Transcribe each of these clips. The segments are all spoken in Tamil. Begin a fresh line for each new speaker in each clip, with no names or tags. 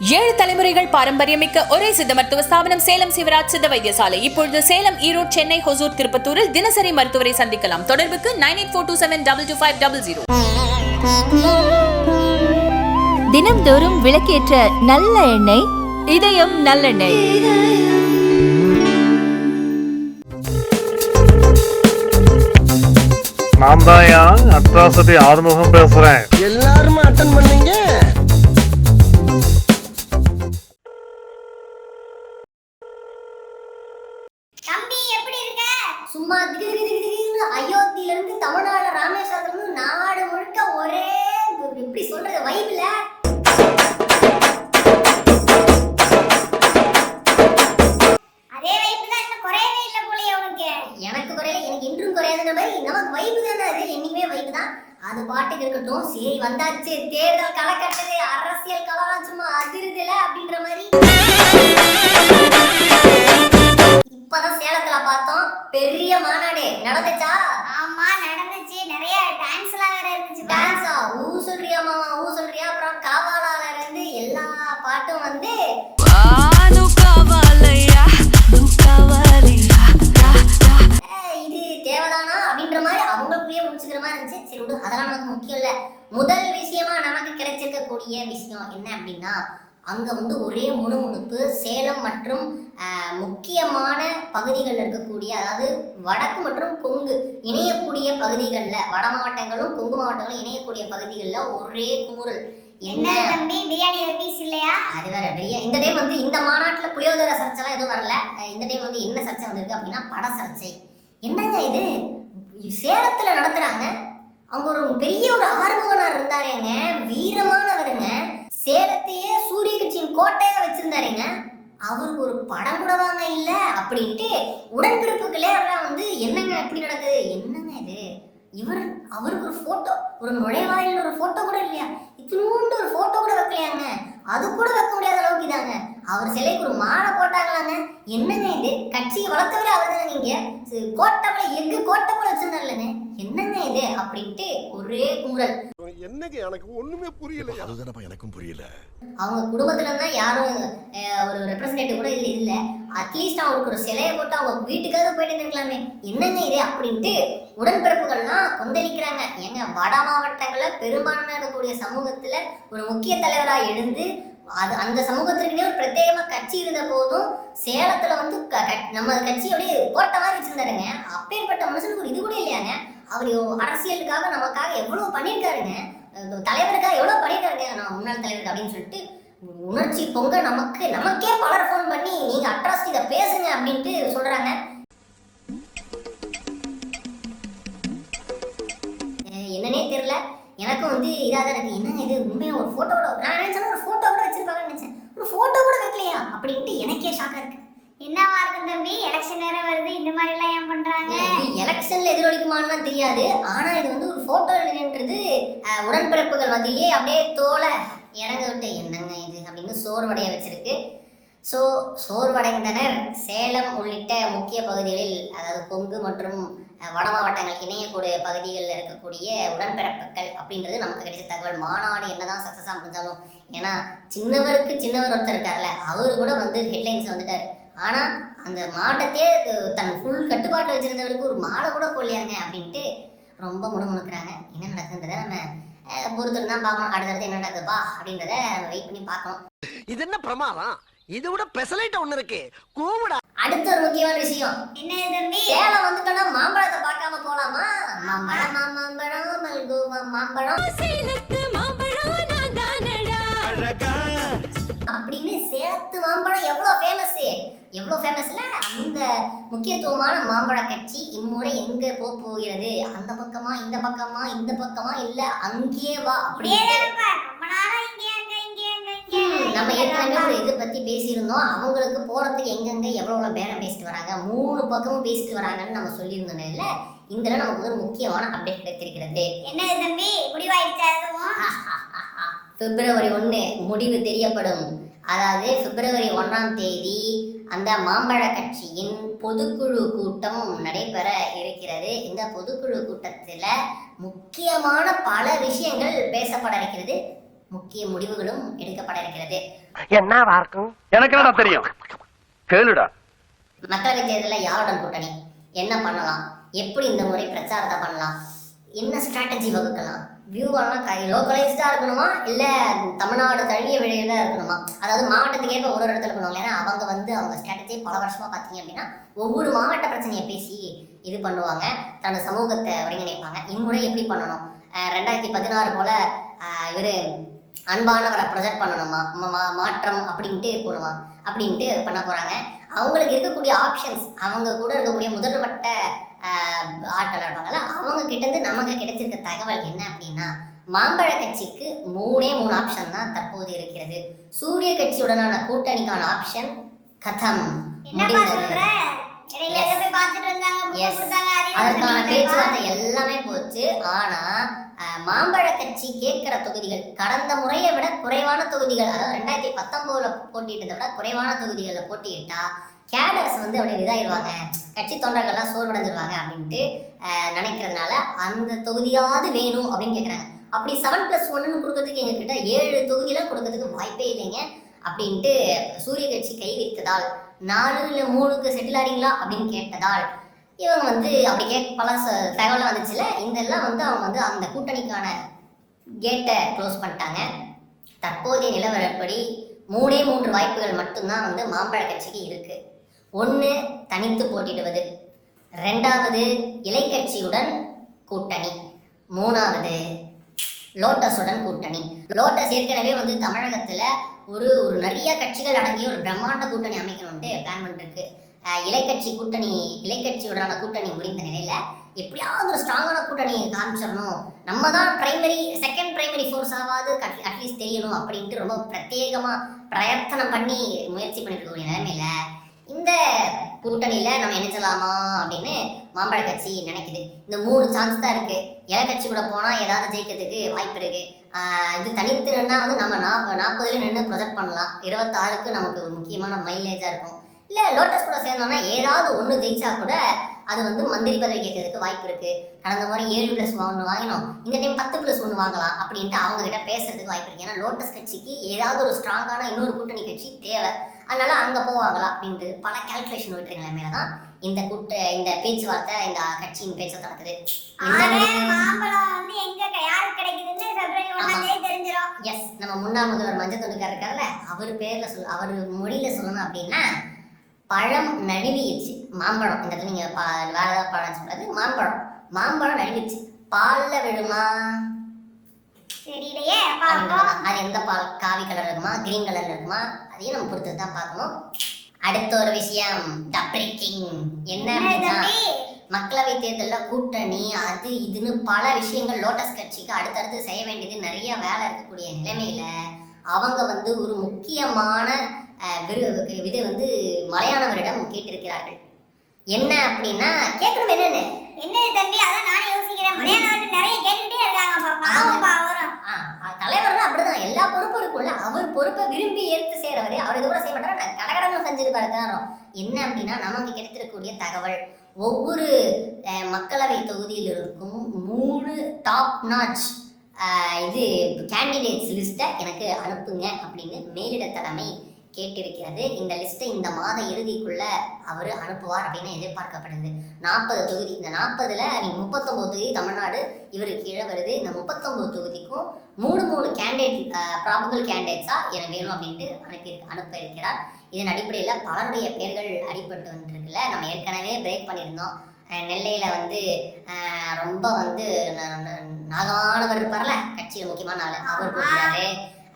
ஏழு தலைமுறைகள் பாரம்பரியமிக்க ஒரே சித்த மருத்துவ ஸ்தாபனம் சேலம் சிவராஜ் சித்த வைத்தியசாலை. இப்பொழுது சேலம் ஈரோடு சென்னை ஹொசூர் திருப்பத்தூரில் தினசரி மருத்துவரை சந்திக்கலாம். தொடர்புக்கு nine eight four two seven double two five double zero.
தினம்தோறும் விளக்கேற்ற நல்ல எண்ணெய் இதயம் நல்லெண்ணெய்.
நான் தான் அட்ராசிட்டி ஆறுமுகம் பேசுறேன்.
எல்லாரும் அட்டன் பண்ணீங்க?
வைப்ல. அதே வைப் தான் இன்னும் குறையவே இல்லை போலயே உனக்கு. எனக்கு குறையல எனக்கு இன்றும் குறையாதுன்ற மாதிரி நமக்கு வைப் தானே அது. என்னைக்குமே வைப் தான். அது பாட்டுக்கு இருக்கட்டும். சரி வந்தாச்சு. தேர்தல் களை கட்டுது அரசியல் களம் சும்மா அதிருதுல அப்படின்ற மாதிரி. பெரிய மாநாடு நடந்துச்சா? ஆமா நடந்துச்சு. நிறைய டான்ஸ் எல்லாம் வேற இருந்துச்சு டான்ஸா ஊ சொல்றியா மாமா? ஊ சொல்றியா? அப்புறம் காவாலால இருந்து எல்லா பாட்டும் வந்து இது தேவைதானா? அப்படின்ற மாதிரி அவங்களுக்குள்ளேயே முடிச்சுக்கிற மாதிரி இருந்துச்சு. சரி விடு அதெல்லாம் நமக்கு முக்கியம் இல்ல. முதல் விஷயமா நமக்கு கிடைச்சிருக்கக்கூடிய விஷயம் என்ன அப்படின்னா அங்க வந்து ஒரே முணுமுணுப்பு சேலம் மற்றும் முக்கியமான பகுதிகளில் இருக்கக்கூடிய அதாவது வடக்கு மற்றும் கொங்கு இணையக்கூடிய பகுதிகளில் வட மாவட்டங்களும் கொங்கு மாவட்டங்களும் இணையக்கூடிய பகுதிகளில் ஒரே குமுறல். என்ன? தம்பி பிரியாணி பீஸ் இல்லையா? அது வேற பிரியா இந்த டைம் வந்து இந்த மாநாட்டுல புளியோதரை சர்ச்சைலாம் எதுவும் வரல. இந்த டைம் வந்து என்ன சர்ச்சை வந்திருக்கு அப்படின்னா பட சர்ச்சை. என்னங்க இது? சேலத்துல நடத்துறாங்க. அவங்க ஒரு பெரிய ஒரு ஆறுமுகனார் இருந்தாருங்க வீரமானவருங்க. சேலத்தையே சூரிய கட்சியின் கோட்டையா வச்சிருந்தாருங்க. அவருக்கு ஒரு படம் கூட வாங்க இல்ல அப்படின்ட்டு உடன்பிறப்புகளே அவராக வந்து என்னங்க எப்படி நடக்குது? என்னங்க இது? இவர் அவருக்கு ஒரு போட்டோ ஒரு நுழைவாயில் ஒரு போட்டோ கூட இல்லையா? இத்தினூண்டு ஒரு போட்டோ கூட வைக்கலையாங்க. அது கூட வைக்க முடியாத அளவுக்கு இதாங்க. அவர் சிலைக்கு ஒரு மாலை போட்டாங்களாங்க. என்னங்க இது? கட்சியை வளர்த்தவரை அவர் தானே நீங்க கோட்டை எங்கு கோட்டை போல வச்சிருந்தாருலங்க என்னங்க இது அப்படின்ட்டு ஒரே குமுறல்
என்னங்க எனக்கு ஒண்ணுமே புரியலையா?
அதுதானப்பா எனக்கும் புரியல.
அவங்க குடும்பத்துல இருந்தா யாரும் ஒரு ரெப்ரசன்டேட்டிவ் கூட இல்ல இல்ல. அட்லீஸ்ட் அவங்களுக்கு ஒரு சிலையை போட்டு அவங்க வீட்டுக்காவது போயிட்டு இருந்திருக்கலாமே என்னங்க இது அப்படின்ட்டு உடன்பிறப்புகள்லாம் கொந்தளிக்கிறாங்க. ஏங்க வட மாவட்டங்கள்ல பெரும்பான்மையாக இருக்கக்கூடிய சமூகத்துல ஒரு முக்கிய தலைவரா எழுந்து அது அந்த சமூகத்திற்குனே ஒரு பிரத்யேகமா கட்சி இருந்த போதும் சேலத்துல வந்து நம்ம கட்சி அப்படியே கோட்டை மாதிரி வச்சிருந்தாருங்க. அப்பேற்பட்ட மனுஷனுக்கு ஒரு இது கூட இல்லையாங்க? அவர் அரசியலுக்காக நமக்காக எவ்வளவு பண்ணியிருக்காருங்க? தலைவருக்காக எவ்வளவு பண்ணியிருக்காருங்க? நான் முன்னாள் தலைவருக்கு அப்படின்னு சொல்லிட்டு உணர்ச்சி பொங்க நமக்கு நமக்கே பலர் ஃபோன் பண்ணி நீங்க அட்ரஸ் இதை பேசுங்க அப்படின்ட்டு சொல்றாங்க. என்னன்னே தெரியல. எனக்கும் வந்து இதாக தான் இருக்கு. என்னங்க இது? உண்மையாக ஒரு போட்டோ நான் நினச்சேன்னா ஒரு ஃபோட்டோ கூட வச்சிருப்பாங்கன்னு நினச்சேன். ஒரு ஃபோட்டோ கூட வைக்கலையா? அப்படின்ட்டு எனக்கே ஷாக்காக இருக்குது
என்னவா இருக்கும் தம்பி? எலெக்ஷன் நேரம் வருது. இந்த மாதிரி எல்லாம் ஏன் பண்றாங்க?
எலெக்ஷன்ல எதிரொலிக்குமான்னு தெரியாது. ஆனா இது வந்து ஒரு போட்டோ எழுதுன்றது உடன்பிறப்புகள் மத்தியிலே அப்படியே தோலை இறங்க விட்டு என்னங்க இது அப்படின்னு சோர்வடைய வச்சிருக்கு. ஸோ சோர்வடைந்தனர். சேலம் உள்ளிட்ட முக்கிய பகுதிகளில் அதாவது கொங்கு மற்றும் வட மாவட்டங்கள் இணையக்கூடிய பகுதிகளில் இருக்கக்கூடிய உடன்பிறப்புகள் அப்படின்றது நமக்கு கிடைச்ச தகவல். மாநாடு என்னதான் சக்ஸஸாக முடிஞ்சாலும் ஏன்னா சின்னவருக்கு சின்னவர் ஒருத்தர் இருக்கார்ல அவரு கூட வந்து ஹெட்லைன்ஸ் வந்துட்டார். ஆனா அந்த மாவட்டத்தையே து- தன் ஃபுல் கட்டுப்பாட்டில் வச்சிருந்தவருக்கு ஒரு மாலை கூட கொள்ளையாங்க அப்படின்ட்டு ரொம்ப முணுமுணுக்கிறாங்க. என்ன நடக்குன்றதை நம்ம பொறுத்திருந்து தான் பார்க்கணும். அடுத்தடுத்து என்ன நடக்குதுப்பா அப்படின்றத வெயிட் பண்ணி பார்க்கணும்.
இது என்ன பிரமாதம்? இது விட பெசலைட் ஒண்ணு இருக்கு. கூவுடா.
அடுத்த ஒரு முக்கியமான விஷயம்.
என்னது தம்பி?
சேலம் வந்துட்டோம்னா மாம்பழத்தை பார்க்காம போலாமா? மாம்பழம் மாம்பழம் மல்கோவா மாம்பழம். சேலத்து மாம்பழம் எவ்வளவு ஃபேமஸ் எவ்வளவு ஃபேமஸ்ல அந்த முக்கியத்துவமான மாம்பழ கட்சி இம்முறை எங்க போக போகிறது? அந்த பக்கமா இந்த பக்கமா இந்த பக்கமா இல்ல அங்கே வா
அப்படியே
நம்ம ஏற்கனவே ஒரு இதை பத்தி பேசியிருந்தோம். அவங்களுக்கு போறதுக்கு எங்கெங்க எவ்வளவு பேரம் பேசிட்டு வராங்க? மூணு பக்கமும் பேசிட்டு வராங்கன்னு நம்ம சொல்லியிருந்தோம் இல்ல? இதுல நமக்கு ஒரு முக்கியமான அப்டேட் கிடைத்திருக்கிறது.
என்னது தம்பி? முடிவாயிடுச்சா
பிப்ரவரி ஒன்று முடிவு தெரியப்படும். அதாவது பிப்ரவரி ஒன்றாம் தேதி அந்த மாம்பழ கட்சியின் பொதுக்குழு கூட்டம் நடைபெற இருக்கிறது. இந்த பொதுக்குழு கூட்டத்தில் முக்கியமான பல விஷயங்கள் பேசப்பட இருக்கிறது. முக்கிய முடிவுகளும் எடுக்கப்பட இருக்கிறது.
என்ன வார்க்கும்
எனக்கு தெரியும்? கேளுடா.
மக்களவை தேர்தலில் யாருடன் கூட்டணி? என்ன பண்ணலாம்? எப்படி இந்த முறை பிரச்சாரத்தை பண்ணலாம்? என்ன ஸ்ட்ராட்டஜி வகுக்கலாம்? வியூவெல்லாம் கை லோக்கலைஸ்டாக இருக்கணுமா? இல்லை தமிழ்நாடு தழுவிய விடையில இருக்கணுமா? அதாவது மாவட்டத்துக்கு ஏற்ப ஒரு ஒரு இடத்துல இருக்கணும். ஏன்னா அவங்க வந்து அவங்க ஸ்ட்ராட்டஜி பல வருஷமாக பார்த்தீங்க அப்படின்னா ஒவ்வொரு மாவட்ட பிரச்சனையை பேசி இது பண்ணுவாங்க. தன்னோட சமூகத்தை ஒருங்கிணைப்பாங்க. இம்முறை எப்படி பண்ணணும்? ரெண்டாயிரத்தி பதினாறு போல இவர் அன்பானவரை ப்ரொஜெக்ட் பண்ணணுமா? மா- மாற்றம் அப்படின்ட்டு போடுமா அப்படின்ட்டு பண்ண போகிறாங்க அவங்களுக்கு இருக்கக்கூடிய ஆப்ஷன்ஸ் அவங்க கூட இருக்கக்கூடிய முதல்வட்ட ஆட்கள் இருப்பாங்கல்ல அவங்க கிட்ட இருந்து நமக்கு கிடைச்சிருக்க தகவல் என்ன அப்படின்னு மாம்பழ கட்சிக்கு மூணே மூணு ஆப்ஷன் தான் தற்போது இருக்கிறது. சூரிய கட்சியுடனான கூட்டணிக்கான ஆப்ஷன் கதம். அதற்கான பேச்சுவார்த்தை எல்லாமே போச்சு. ஆனா மாம்பழ கட்சி கேட்கிற தொகுதிகள் கடந்த முறையை விட குறைவான தொகுதிகள் அதாவது ரெண்டாயிரத்தி பத்தொன்பதுல போட்டியிட்டதை விட குறைவான தொகுதிகளில் போட்டியிட்டா கேடர்ஸ் வந்து அப்படியே இதாயிருவாங்க. கட்சி தொண்டர்கள்லாம் சோர்வடைஞ்சிருவாங்க அப்படின்ட்டு நினைக்கிறதுனால அந்த தொகுதியாவது வேணும் அப்படின்னு கேட்குறாங்க அப்படி செவன் பிளஸ் ஒன்னு கொடுக்கறதுக்கு எங்ககிட்ட ஏழு தொகுதியெல்லாம் கொடுக்கறதுக்கு வாய்ப்பே இல்லைங்க. அப்படின்ட்டு சூரிய கட்சி கை வைத்ததால் நாலு இல்லை மூணுக்கு செட்டில் ஆறீங்களா அப்படின்னு கேட்டதால் இவங்க வந்து அப்படி கேட் பல ச- தகவலாம் வந்துச்சுல இதெல்லாம் வந்து அவங்க வந்து அந்த கூட்டணிக்கான கேட்டை க்ளோஸ் பண்ணிட்டாங்க. தற்போதைய நிலவரப்படி மூணே மூன்று வாய்ப்புகள் மட்டும்தான் வந்து மாம்பழ கட்சிக்கு இருக்குது ஒன்று தனித்து போட்டிடுவது ரெண்டாவது இலைக்கட்சியுடன் கூட்டணி. மூணாவது லோட்டஸுடன் கூட்டணி. லோட்டஸ் ஏற்கனவே வந்து தமிழகத்துல ஒரு ஒரு நிறைய கட்சிகள் அடங்கிய ஒரு பிரம்மாண்ட கூட்டணி அமைக்கணும்ட்டு பிளான் பண்ணிருக்கு. இலைக்கட்சி கூட்டணி இலைக்கட்சியுடனான கூட்டணி முடிந்த நிலையில எப்படியாவது ஒரு ஸ்ட்ராங்கான கூட்டணி காமிச்சிடணும். நம்ம தான் பிரைமரி செகண்ட் பிரைமரி ஃபோர்ஸ் ஆகாது அட்லீஸ்ட் தெரியணும் அப்படின்ட்டு ரொம்ப பிரத்யேகமாக பிரயத்தனம் பண்ணி முயற்சி பண்ணிட்டு இருக்கக்கூடிய நிலைமையில இந்த கூட்டணியில நம்ம இணைச்சலாமா அப்படின்னு மாம்பழ கட்சி நினைக்குது. இந்த மூணு சான்ஸ் தான் இருக்கு. இலை கட்சி கூட போனா ஏதாவது ஜெயிக்கிறதுக்கு வாய்ப்பு இருக்கு. இது தனித்து நின்னா வந்து நம்ம நாற்ப நாற்பதுல நின்று ப்ரொஜெக்ட் பண்ணலாம். இருபத்தாறுக்கு நமக்கு முக்கியமான மைலேஜா இருக்கும். இல்ல லோட்டஸ் கூட சேர்ந்தோம்னா ஏதாவது ஒண்ணு ஜெயிச்சா கூட அது வந்து மந்திரி பதவி கேட்கறதுக்கு வாய்ப்பு இருக்கு. கடந்த முறை ஏழு பிளஸ் ஒன்று வாங்கினோம். இந்த டைம் பத்து பிளஸ் ஒன்று வாங்கலாம் அப்படின்ட்டு அவங்க கிட்ட பேசுறதுக்கு வாய்ப்பு இருக்கு. ஏன்னா லோட்டஸ் கட்சிக்கு ஏதாவது ஒரு ஸ்ட்ராங்கான இன்னொரு கூட்டணி கட்சி தேவை. அதனால அங்க போவாங்களா அப்படின்ட்டு பல கால்குலேஷன் விட்டுற நிலைமையில தான் இந்த கூட்ட இந்த பேச்சுவார்த்தை இந்த கட்சியின் பேச்சு நடக்குது எஸ் நம்ம முன்னாள் முதல்வர் மஞ்சள் தொண்டுக்கார் இருக்கார்ல அவர் பேர்ல சொல் அவர் மொழியில சொல்லணும் அப்படின்னா பழம் நழுவிடுச்சு. மாம்பழம் இந்த இடத்துல நீங்க வேற ஏதாவது பழம் சொல்றது மாம்பழம். மாம்பழம் நழுவிச்சு பால்ல விழுமா? தான். அது எந்த பால் காவி கலர் இருக்குமா? கிரீன் கலர்ல இருக்குமா? அதையும் நம்ம பொறுத்து தான் பார்க்கணும். அடுத்த ஒரு விஷயம் த பிரேக்கிங் என்ன அப்படின்னா மக்களவை தேர்தலில் கூட்டணி அது இதுன்னு பல விஷயங்கள் லோட்டஸ் கட்சிக்கு அடுத்தடுத்து செய்ய வேண்டியது நிறைய வேலை இருக்கக்கூடிய நிலைமையில அவங்க வந்து ஒரு முக்கியமான விரு- இது வந்து மலையாளவரிடம் கேட்டிருக்கிறார்கள். என்ன அப்படின்னா கேட்கணும் என்னன்னு.
என்ன தம்பி அதான் நானே யோசிக்கிறேன். மலையாளம் நிறைய கேட்டுட்டே இருக்காங்க.
ஆ, ஆ, தலைவர்னா அப்படிதான். எல்லா பொறுப்பும் இருக்கும்ல அவர் பொறுப்பை விரும்பி ஏற்று செய்யறவரு அவர் இது கூட செய்ய மாட்டாரு. கடகடன்னு செஞ்சிருப்பாரு. காரணம் என்ன அப்படின்னா நமக்கு கிடைத்திருக்கக்கூடிய தகவல். ஒவ்வொரு மக்களவை தொகுதியில் இருக்கும் மூணு டாப் நாச் இது கேண்டிடேட்ஸ் லிஸ்ட்டை எனக்கு அனுப்புங்க அப்படின்னு மேலிட தலைமை கேட்டிருக்கிறது இந்த லிஸ்ட்டை இந்த மாத இறுதிக்குள்ள அவர் அனுப்புவார் அப்படின்னு எதிர்பார்க்கப்படுது நாற்பது தொகுதி இந்த நாற்பதுல நீங்க முப்பத்தொன்பது தொகுதி தமிழ்நாடு இவருக்கு கீழே வருது இந்த முப்பத்தொன்பது தொகுதிக்கும் மூணு மூணு கேண்டிடேட் ப்ராபபிள் கேண்டிடேட்ஸா எனக்கு வேணும் அப்படின்ட்டு அனுப்பி அனுப்ப இருக்கிறார் இதன் அடிப்படையில் பலருடைய பெயர்கள் அடிபட்டு வந்துருக்குல்ல நம்ம ஏற்கனவே பிரேக் பண்ணியிருந்தோம் நெல்லையில் நெல்லையில வந்து ரொம்ப வந்து நாகமானவர் நாகானவர் இருப்பார்ல கட்சியில் முக்கியமான ஆளு அவர் போகிறாரு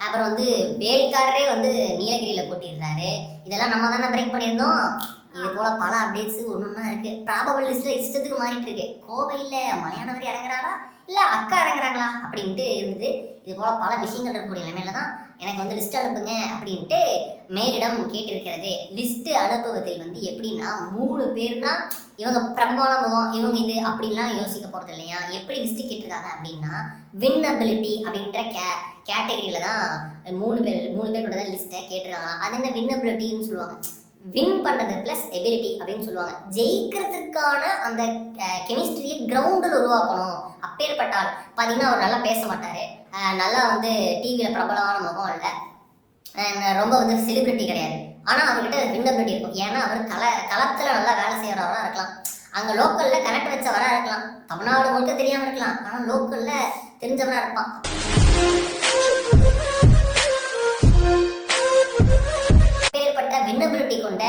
அப்புறம் வந்து வேல்காரரே வந்து நீலகிரியில போட்டிடுறாரு இதெல்லாம் நம்ம தானே பிரேக் பண்ணியிருந்தோம். இது போல பல அப்டேட்ஸ் ஒன்றுமா இருக்கு. ப்ராபபிள் லிஸ்ட்ல இஷ்டத்துக்கு மாறிட்டு இருக்கு கோவையில் மலையானவர் இறங்குறாரா இல்லை அக்கா இறங்குறாங்களா அப்படின்ட்டு இருந்தது. இது போல பல விஷயங்கள் இருக்கக்கூடிய நிலைமையில தான் எனக்கு வந்து லிஸ்ட் அனுப்புங்க அப்படின்ட்டு மேலிடம் கேட்டிருக்கிறது. லிஸ்ட் அனுப்புவதில் வந்து எப்படின்னா மூணு பேர்னா இவங்க பிரபலமான முகம் இவங்க இது அப்படின்லாம் யோசிக்க போறது இல்லையா? எப்படி லிஸ்ட் கேட்டிருக்காங்க அப்படின்னா வின்னபிலிட்டி அப்படின்ற கே கேட்டகரியில தான் மூணு பேர் மூணு பேரோட தான் லிஸ்ட்டை கேட்டிருக்காங்க. அது என்ன வின்னபிலிட்டின்னு சொல்லுவாங்க. வின் பண்ணது ப்ளஸ் எபிலிட்டி அப்படின்னு சொல்லுவாங்க. ஜெயிக்கிறதுக்கான அந்த கெமிஸ்ட்ரியை கிரவுண்டில் உருவாக்கணும். அப்பேற்பட்டால் பார்த்தீங்கன்னா அவர் நல்லா பேச மாட்டாரு நல்லா வந்து டிவியில் பிரபலமான முகம் இல்லை ரொம்ப வந்து செலிபிரிட்டி கிடையாது. ஆனால் அவர்கிட்ட விண்ணபிலிட்டி இருக்கும். ஏன்னா அவர் கல களத்தில் நல்லா வேலை செய்கிறவராக இருக்கலாம். அங்கே லோக்கலில் கனெக்ட் வச்சவராக இருக்கலாம். தமிழ்நாடு மட்டும் தெரியாமல் இருக்கலாம். ஆனால் லோக்கலில் தெரிஞ்சவராக இருப்பான். வின்னபிலிட்டி கொண்ட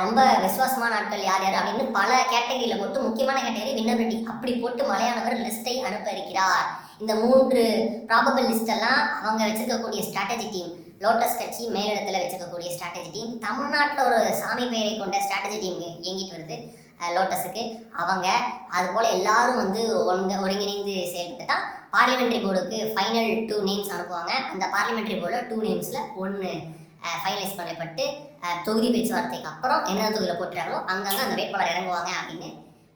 ரொம்ப விசுவாசமான ஆட்கள் யார் யார் அப்படின்னு பல கேட்டகரியில் போட்டு முக்கியமான கேட்டகரி வின்னபிலிட்டி அப்படி போட்டு மலையாளவர் லிஸ்ட்டை அனுப்ப இருக்கிறார். இந்த மூன்று ப்ராபபிள் லிஸ்டெல்லாம் அவங்க வச்சிருக்கக்கூடிய ஸ்ட்ராட்டஜி டீம் லோட்டஸ் கட்சி மேலிடத்தில் வச்சிருக்கக்கூடிய ஸ்ட்ராட்டஜி டீம் தமிழ்நாட்டில் ஒரு சாமி பெயரை கொண்ட ஸ்ட்ராட்டஜி டீம் இயங்கிட்டு வருது லோட்டஸுக்கு அவங்க அதுபோல் எல்லாரும் வந்து ஒருங்க ஒருங்கிணைந்து செயல்பட்டு தான் பார்லிமெண்ட்ரி போர்டுக்கு ஃபைனல் டூ நேம்ஸ் அனுப்புவாங்க. அந்த பார்லிமெண்ட்ரி போர்டில் டூ நேம்ஸில் ஒன்று ஃபைனலைஸ் பண்ணப்பட்டு தொகுதி பேச்சுவார்த்தைக்கு அப்புறம் என்ன தொகுதியில் போட்டுறாங்களோ அங்கங்கே அந்த வேட்பாளர் இறங்குவாங்க அப்படின்னு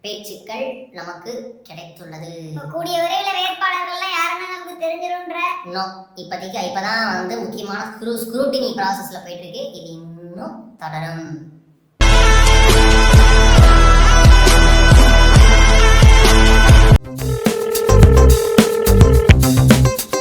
பேச்சுக்கள் நமக்கு கிடைத்துள்ளது.
கூடிய விரைவில் வேட்பாளர்கள்லாம் யாருன்னு நமக்கு தெரிஞ்சிரும்ன்ற?
இன்னும் இப்போதைக்கு இப்போதான் வந்து முக்கியமான ஸ்க்ரூ ஸ்க்ரூட்டினி ப்ராசஸில் போயிட்டு இருக்கு. இது இன்னும் தொடரும்.